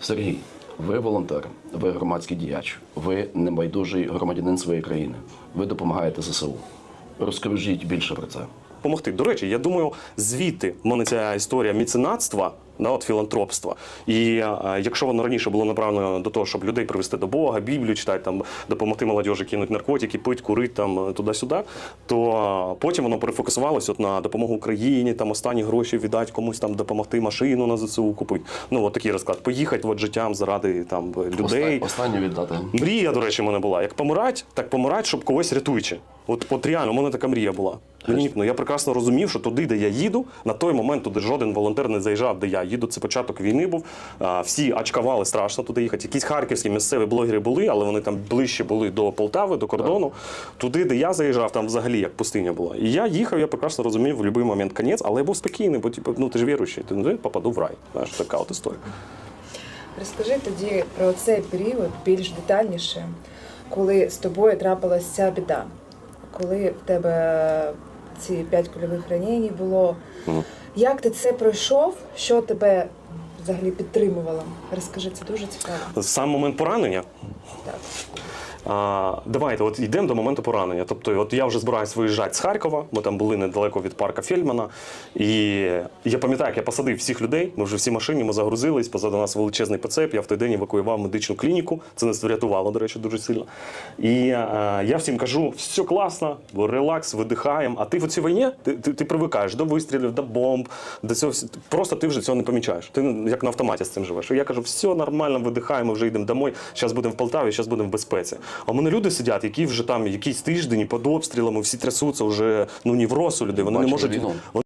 Сергій, ви волонтер, ви громадський діяч, ви небайдужий громадянин своєї країни. Ви допомагаєте ЗСУ. Розкажіть більше про це. Помогти. До речі, я думаю, звідти в мене ця історія міценатства, да, от філантропства. І е, якщо воно раніше було направлено до того, щоб людей привести до Бога, Біблію читати, там, допомогти молодіжі кинути наркотики, пити, курити там, туди-сюди, то е, потім воно перефокусувалося от на допомогу Україні, там останні гроші віддати комусь там допомогти машину на ЗСУ купити. Ну, от такий розклад. Поїхати от, життям заради там, людей. Оста- Останню віддати. Мрія, до речі, в мене була. Як помирать, так помирать, щоб когось рятуючи. От, от реально, у мене така мрія була. Мені, ну, я прекрасно розумів, що туди, де я їду, на той момент туди жоден волонтер не заїжджав, де я їду. Це початок війни був. А, всі очкували страшно туди їхати. Якісь харківські місцеві блогери були, але вони там ближче були до Полтави, до кордону. Туди, де я заїжджав, там взагалі як пустиня була. І я їхав, я прекрасно розумів в будь-який момент кінець, але я був спокійний, бо типу, ну ти ж віруючий, ти ну, попаду в рай. Знаєш, така от історія. Розкажи тоді про цей період більш детальніше, коли з тобою трапилася ця біда, коли в тебе ці п'ять кульових ранень було. Як ти це пройшов? Що тебе взагалі підтримувало? Розкажи, це дуже цікаво. Сам момент поранення. Так. А, давайте, от йдемо до моменту поранення. Тобто, от я вже збираюсь виїжджати з Харкова, ми там були недалеко від парка Фельдмана. І я пам'ятаю, як я посадив всіх людей. Ми вже всі машині, ми загрузились, позаду нас величезний пацеп. Я в той день евакуював медичну клініку. Це нас врятувало, до речі, дуже сильно. І а, я всім кажу: все класно, релакс, видихаємо. А ти в цій війні ти, ти, ти привикаєш до вистрілів, до бомб, до цього. Просто ти вже цього не помічаєш. Ти як на автоматі з цим живеш. Я кажу, все нормально, видихаємо, вже йдемо домой. Зараз будемо в Полтаві, зараз будемо в безпеці. А в мене люди сидять, які вже там якийсь тиждень під обстрілами, всі трясуться, вже ну ні в росу людей. Вони не можуть війну.